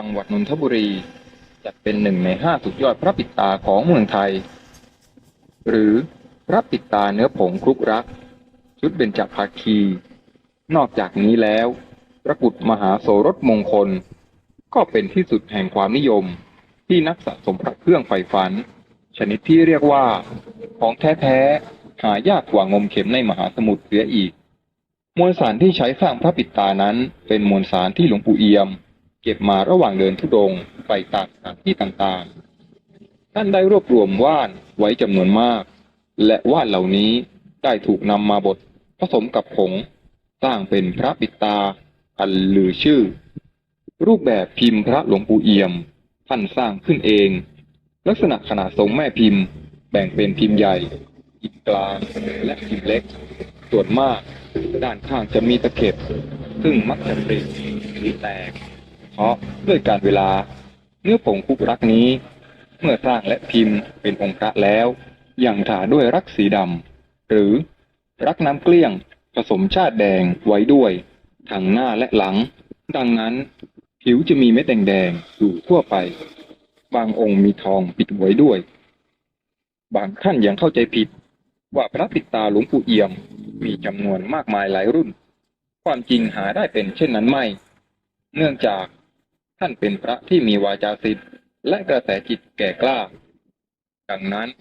จังหวัดนนทบุรี จัดเป็นหนึ่งในห้าสุดยอดพระปิดตาของเมืองไทย หรือพระปิดตาเนื้อผงคลุกรัก ชุดเบญจภาคี นอกจากนี้แล้วพระกุฎมหาโสรสมงคล ก็เป็นที่สุดแห่งความนิยม ที่นักสะสมพระเครื่องใฝ่ฝัน ชนิดที่เรียกว่า ของแท้ๆหายากกว่างมเข็มในมหาสมุทรเสียอีก มวลสารที่ใช้สร้างพระปิดตานั้นเป็นมวลสารที่หลวงปู่เอี่ยม เก็บมาระหว่างเดินทุดงไปตามสถานที่ต่างๆ ท่านได้รวบรวมว่านไว้จำนวนมาก และว่านเหล่านี้ได้ถูกนำมาบดผสมกับผงสร้างเป็นพระปิดตาอันลือชื่อ รูปแบบพิมพ์พระหลวงปู่เอี่ยม ท่านสร้างขึ้นเอง ลักษณะขนาดทรงแม่พิมพ์ แบ่งเป็นพิมพ์ใหญ่พิมพ์กลางและพิมพ์เล็ก ส่วนมาก ด้านข้างจะมีตะเข็บ ซึ่งมักจะปริหรือแตก เพราะด้วยการเวลา เนื้อผงคุกรักนี้ เมื่อสร้างและพิมพ์เป็นองค์พระแล้ว ยังทาด้วยรักสีดำหรือรักน้ำเกลี้ยงผสมชาติแดงไว้ด้วยทั้งหน้าและหลัง ดังนั้น ผิวจะมีเม็ดแดงๆอยู่ทั่วไป บางองค์มีทองปิดไว้ด้วย บางท่านยังเข้าใจผิด ว่าพระปิดตาหลวงปู่เอี่ยมมีจำนวนมากมายหลายรุ่น ความจริงหาได้เป็นเช่นนั้นไม่ เนื่องจาก ท่านเป็นพระที่มีวาจาสิทธิ์และกระแสจิตแก่กล้า ดังนั้น